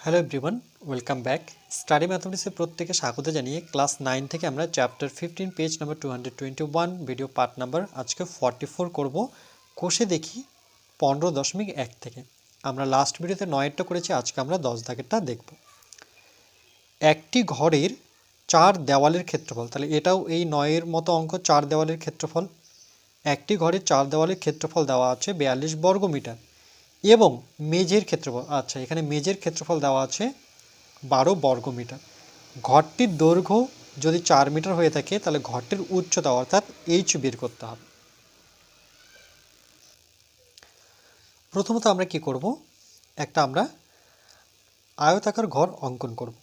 Hello everyone welcome back study ম্যাথমেটিক্সের প্রত্যেকে স্বাগত জানিয়ে ক্লাস নাইন থেকে আমরা chapter fifteen page number two hundred twenty one video part number আজকে ফর্টি ফোর করব। কোষে দেখি পনেরো দশমিক এক থেকে। আমরা লাস্ট ভিডিওতে নয়েরটা করেছি, আজকে আমরা দশ দাগেরটা দেখব। একটি ঘরের চার দেওয়ালের ক্ষেত্রফল, তাহলে এটাও এই নয়ের মতো অঙ্ক, চার দেওয়ালের ক্ষেত্রফল। একটি ঘরের চার দেওয়ালের ক্ষেত্রফল দেওয়া আছে বিয়াল্লিশ বর্গ মিটার এবং মেঝের ক্ষেত্রফল আচ্ছা এখানে মেঝের ক্ষেত্রফল দেওয়া আছে বারো বর্গ মিটার ঘরটির দৈর্ঘ্য যদি চার মিটার হয়ে থাকে, তাহলে ঘরটির উচ্চতা অর্থাৎ এইচ বের করতে হবে। প্রথমত আমরা কি করব? একটা আমরা আয়তাকার ঘর অঙ্কন করব।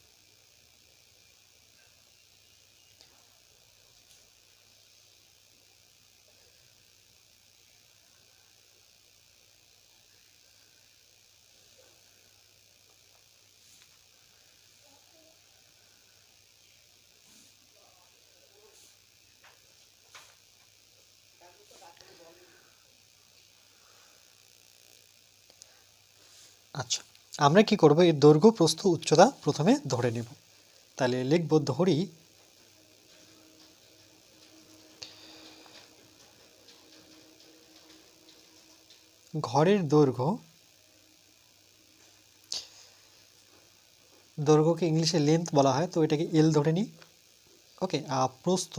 আচ্ছা আমরা কি করব? এর দৈর্ঘ্য, প্রস্থ, উচ্চতা প্রথমে ধরে নেব। তাহলে লিখব ধরি। ঘরের দৈর্ঘ্য, দৈর্ঘ্যকে ইংলিশে লেন্থ বলা হয়, তো এটাকে এল ধরে নিই। ওকে আর প্রস্থ,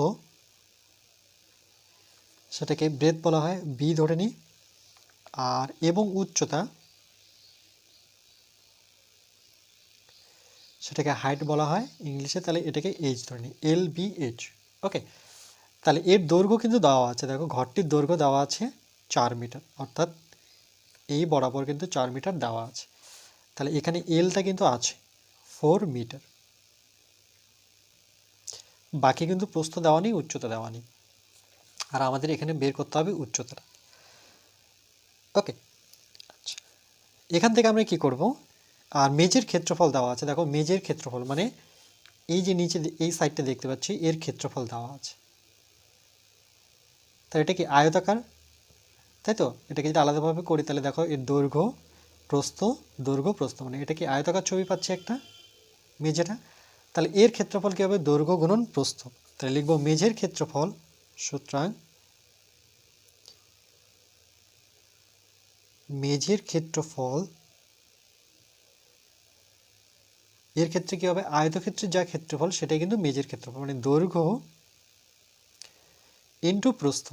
সেটাকে ব্রেথ বলা হয় বি ধরে নিই। আর এবং উচ্চতা সেটাকে হাইট বলা হয়। ইংলিশে তাহলে এটাকে এইচ ধরে নিই। এল বি এইচ ওকে তাহলে এর দৈর্ঘ্য কিন্তু দেওয়া আছে। দেখো, ঘরটির দৈর্ঘ্য দেওয়া আছে চার মিটার অর্থাৎ এই বরাবর কিন্তু চার মিটার দেওয়া আছে। তাহলে এখানে এলটা কিন্তু আছে ফোর মিটার বাকি কিন্তু প্রস্থ দেওয়া নেই, উচ্চতা দেওয়া নেই। আর আমাদের এখানে বের করতে হবে উচ্চতাটা। ওকে আচ্ছা। এখান থেকে আমরা কি করব? আর মেজের ক্ষেত্রফল দেওয়া আছে। দেখো মেজের ক্ষেত্রফল মানে এই যে নিচে এই সাইডটা দেখতে পাচ্ছি, এর ক্ষেত্রফল দেওয়া আছে। তাহলে এটা কি আয়তাকার? তাই তো? এটাকে যদি আলাদাভাবে করি, তাহলে দেখো এর দৈর্ঘ্য, প্রস্থ দৈর্ঘ্য, প্রস্থ মানে এটা কি আয়তাকার ছবি পাচ্ছি একটা? মেঝেটা? তাহলে এর ক্ষেত্রফল কী হবে? দৈর্ঘ্য গুণন প্রস্থ। তাহলে লিখব মেঝের ক্ষেত্রফল, সুতরাং মেঝের ক্ষেত্রফল এর ক্ষেত্রে কী হবে? আয়তক্ষেত্রের যা ক্ষেত্রফল, সেটাই কিন্তু মেজের ক্ষেত্রফল মানে দৈর্ঘ্য ইন্টু প্রস্থ।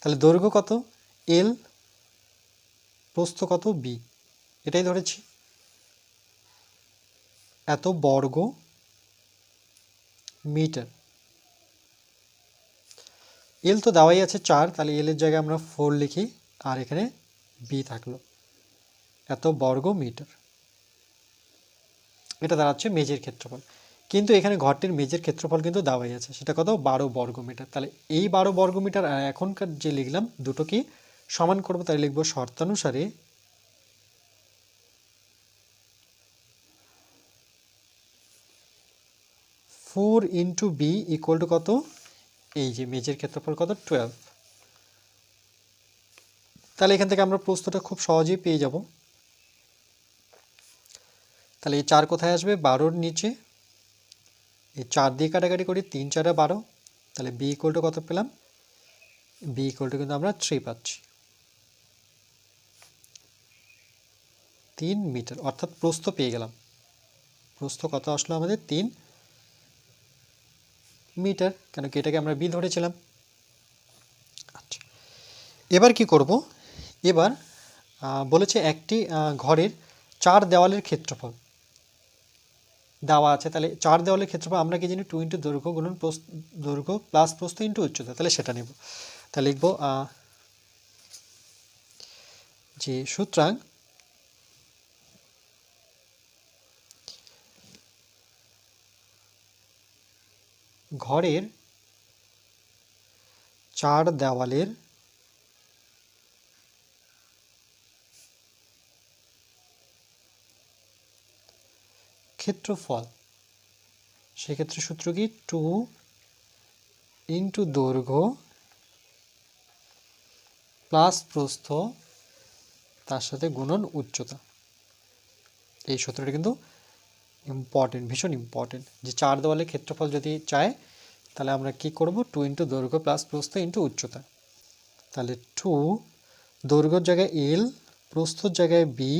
তাহলে দৈর্ঘ্য কত? এল প্রস্থ কত? বি এটাই ধরেছি। এত বর্গ মিটার। এল তো দেওয়াই আছে চার, তাহলে এলের জায়গায় আমরা ফোর লিখি, আর এখানে বি থাকল। এত বর্গ মিটার। এটা দাঁড়াচ্ছে মেজের ক্ষেত্রফল। কিন্তু এখানে ঘরটির মেজের ক্ষেত্রফল কিন্তু দেওয়াই আছে। সেটা কত? বারো বর্গ মিটার তাহলে এই বারো বর্গ মিটার আর এখনকার যে লিখলাম দুটো কি সমান করব, তাই লিখব শর্তানুসারে four into B equal to কত? এই যে মেজের ক্ষেত্রফল কত? টুয়েলভ। তাহলে এখান থেকে আমরা প্রশ্নটা খুব সহজেই পেয়ে যাব। তাহলে এই চার কোথায় আসবে? বারোর নিচে। এই চার দিয়ে কাটাকাটি করি, তিন, চারে বারো। তাহলে বি ইকুয়াল টু কত পেলাম? বি ইকুয়াল টু কিন্তু আমরা থ্রি পাচ্ছি। তিন মিটার, অর্থাৎ প্রস্থ পেয়ে গেলাম। প্রস্থ কত আসলো আমাদের? তিন মিটার, কেন কি এটাকে আমরা বি ধরেছিলাম? আচ্ছা এবার কি করব? এবার বলেছে একটি ঘরের চার দেওয়ালের ক্ষেত্রফল। দেওয়া আছে, তাহলে চার দেওয়ালের ক্ষেত্রফল আমরা কি জানি টু ইন্টু দৈর্ঘ্য গুণন দৈর্ঘ্য প্লাস প্রস্থ ইন্টু উচ্চতা, তাহলে সেটা নেব। তাহলে লিখব যে সুতরাং ঘরের চার দেওয়ালের ক্ষেত্রফল। সেক্ষেত্রে সূত্র কি? টু ইন্টু দৈর্ঘ্য প্লাস প্রস্থ তার সাথে গুণন উচ্চতা। এই সূত্রটা কিন্তু ইম্পর্টেন্ট ভীষণ ইম্পর্টেন্ট যে চার দেওয়ালে ক্ষেত্রফল যদি চায়, তাহলে আমরা কি করব? টু ইন্টু দৈর্ঘ্য প্লাস প্রস্থ ইন্টু উচ্চতা। তাহলে টু দৈর্ঘ্যর জায়গায় এল প্রস্থর জায়গায় বি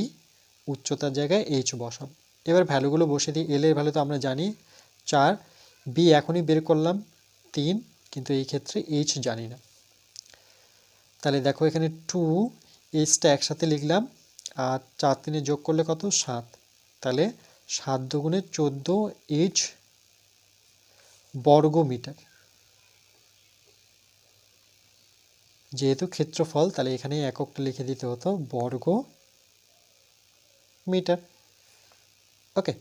উচ্চতার জায়গায় এইচ বসাব। এবার ভ্যালুগুলো বসে দিই এল এর ভ্যালু তো আমরা জানি, চার বি এখনই বের করলাম, তিন, কিন্তু এই ক্ষেত্রে এইচ জানি না। তাহলে দেখো এখানে টু এইচটা একসাথে লিখলাম, আর চার তিনে যোগ করলে কত? সাত। তাহলে সাত দুগুণে চোদ্দ এইচ বর্গ মিটার যেহেতু ক্ষেত্রফল, তাহলে এখানে এককটা লিখে দিতে হতো বর্গ মিটার ওকে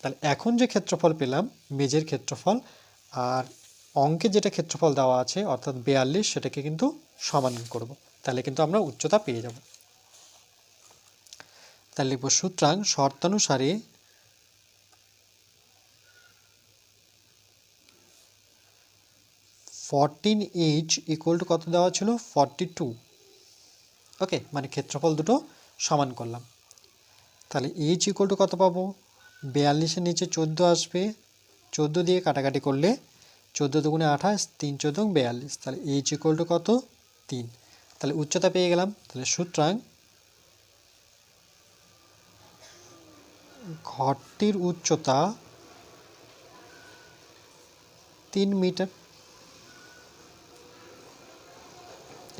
তাহলে এখন যে ক্ষেত্রফল পেলাম মেজের ক্ষেত্রফল আর অঙ্কে যেটা ক্ষেত্রফল দেওয়া আছে, অর্থাৎ বেয়াল্লিশ, সেটাকে কিন্তু সমান করব। তাহলে কিন্তু আমরা উচ্চতা পেয়ে যাব। তাহলে লিখব সুতরাং শর্তানুসারে ফরটিন এইচ ইকুয়াল টু কত দেওয়া ছিল? ফর্টি টু ওকে মানে ক্ষেত্রফল দুটো সমান করলাম। তাহলে এইচ ইকুয়াল টু কত পাবো? বিয়াল্লিশের নিচে চোদ্দ আসবে। চোদ্দ দিয়ে কাটাকাটি করলে চোদ্দ দুগুণে আঠাশ, তিন চোদ্দ বিয়াল্লিশ। তাহলে এইচ ইকুয়াল টু কত? তিন। তাহলে উচ্চতা পেয়ে গেলাম। তাহলে সুতরাং ঘরটির উচ্চতা তিন মিটার।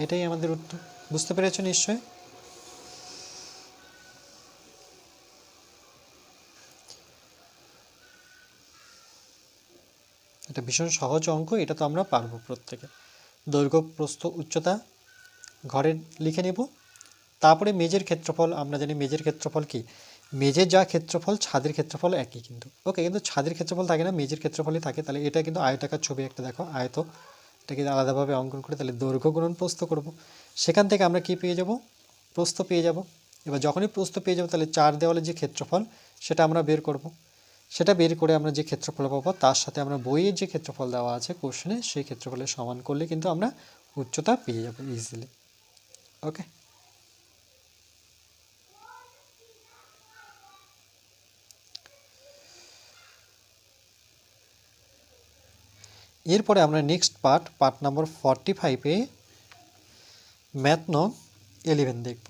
এটাই আমাদের উত্তর। বুঝতে পেরেছ নিশ্চয় ভীষণ সহজ অঙ্ক, এটা তো আমরা পারব প্রত্যেকে। দৈর্ঘ্য, প্রস্থ, উচ্চতা ঘরে লিখে নেব। তারপরে মেজের ক্ষেত্রফল, আমরা জানি মেজের ক্ষেত্রফল কি? মেজের যা ক্ষেত্রফল, ছাদের ক্ষেত্রফল একই কিন্তু। ওকে, কিন্তু ছাদের ক্ষেত্রফল থাকে না মেজের ক্ষেত্রফলই থাকে। তাহলে এটা কিন্তু আয়তাকার ছবি একটা দেখো, আয়ত। এটাকে আলাদাভাবে অঙ্কন করে তাহলে দৈর্ঘ্য গুণন প্রস্থ করব। সেখান থেকে আমরা কি পেয়ে যাব? প্রস্থ পেয়ে যাব। এবার যখনই প্রস্থ পেয়ে যাব, তাহলে চার দেওয়ালের যে ক্ষেত্রফল, সেটা আমরা বের করব। সেটা বের করে আমরা যে ক্ষেত্রফল পাবো, তার সাথে আমরা বইয়ের যে ক্ষেত্রফল দেওয়া আছে কোশ্চেনে সেই ক্ষেত্রফলের সমান করলে কিন্তু আমরা উচ্চতা পেয়ে যাব ইজিলি ওকে এরপরে আমরা next part part number forty ফাইভে ম্যাথ নং এলেভেন দেখব।